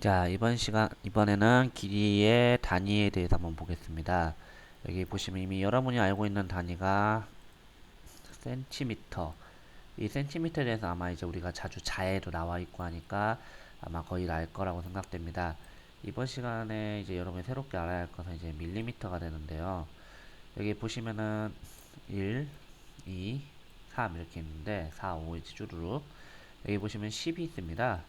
자, 이번 시간, 이번에는 길이의 단위에 대해서 한번 보겠습니다. 여기 보시면 이미 여러분이 알고 있는 단위가 센티미터. 이 센티미터에 대해서 아마 이제 우리가 자주 자에도 나와 있고 하니까 아마 거의 알 거라고 생각됩니다. 이번 시간에 이제 여러분이 새롭게 알아야 할 것은 이제 밀리미터가 되는데요. 여기 보시면은 1, 2, 3 이렇게 있는데 4, 5 이제 쭈루룩. 여기 보시면 10이 있습니다.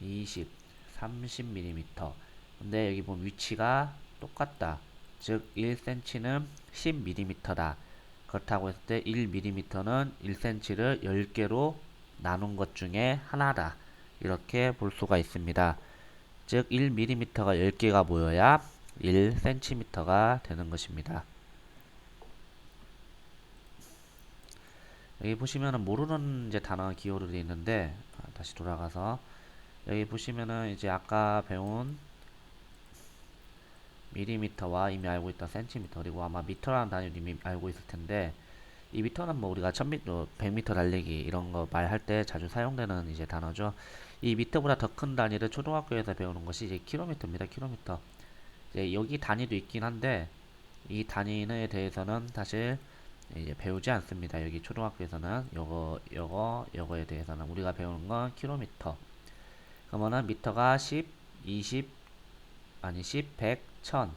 20, 30mm. 근데 여기 보면 위치가 똑같다. 즉 1cm는 10mm다. 그렇다고 했을 때 1mm는 1cm를 10개로 나눈 것 중에 하나다. 이렇게 볼 수가 있습니다. 즉 1mm가 10개가 모여야 1cm가 되는 것입니다. 여기 보시면은 모르는 이제 단어가 기호로 되어 있는데 아, 다시 돌아가서 여기 보시면은 이제 아까 배운 미리미터와 이미 알고 있던 센티미터 그리고 아마 미터라는 단위를 이미 알고 있을 텐데 이 미터는 뭐 우리가 1000미터, 100m 달리기 이런 거 말할 때 자주 사용되는 이제 단어죠. 이 미터보다 더 큰 단위를 초등학교에서 배우는 것이 이제 킬로미터입니다. 킬로미터. 이제 여기 단위도 있긴 한데 이 단위에 대해서는 사실 이제 배우지 않습니다. 여기 초등학교에서는 요거 요거 요거에 대해서는 우리가 배우는 건 킬로미터. 그러면은 미터가 10, 20 아니 10, 100, 1000.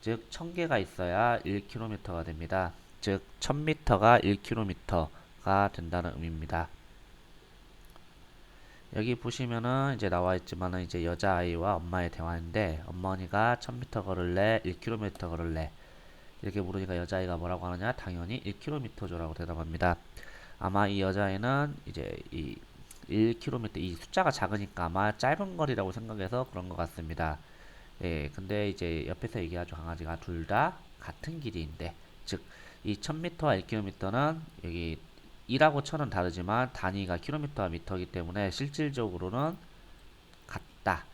즉 1000개가 있어야 1km가 됩니다. 즉 1000m가 1km가 된다는 의미입니다. 여기 보시면은 이제 나와 있지만은 이제 여자아이와 엄마의 대화인데 어머니가 1000m 걸을래 1km 걸을래 이렇게 물으니까 여자아이가 뭐라고 하느냐 당연히 1km죠 라고 대답합니다. 아마 이 여자아이는 이제 이 1km 이 숫자가 작으니까 아마 짧은 거리라고 생각해서 그런 것 같습니다. 예, 근데 이제 옆에서 얘기하죠 강아지가 둘 다 같은 길이인데 즉 이 1000m와 1km는 여기 1하고 1000은 다르지만 단위가 킬로미터와 미터이기 때문에 실질적으로는 같다.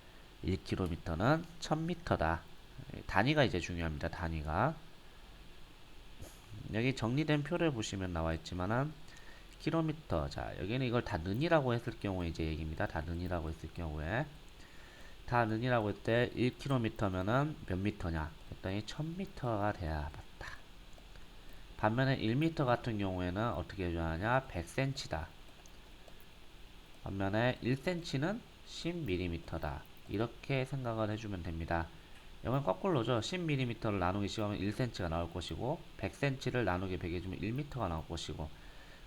1km는 1000m다. 단위가 이제 중요합니다. 단위가 여기 정리된 표를 보시면 나와 있지만은 킬로미터 자 여기는 이걸 다 는이라고 했을 경우에 이제 얘기입니다. 다 는이라고 했을 경우에 다 는이라고 할 때 1km면은 몇 미터냐 했더니 1000m가 돼야 맞다. 반면에 1m 같은 경우에는 어떻게 해줘야 하냐 100cm다. 반면에 1cm는 10mm다. 이렇게 생각을 해주면 됩니다. 이건 거꾸로죠. 10mm를 나누기 10하면 1cm가 나올 것이고 100cm를 나누기 100 해주면 1m가 나올 것이고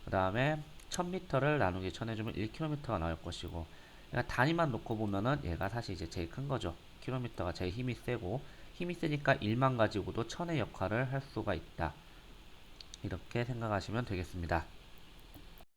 그 다음에 1000m를 나누기 1000 해주면 1km가 나올 것이고 그러니까 단위만 놓고 보면은 얘가 사실 이제 제일 큰 거죠. 킬로미터가 제일 힘이 세고 힘이 세니까 1만 가지고도 1000의 역할을 할 수가 있다. 이렇게 생각하시면 되겠습니다.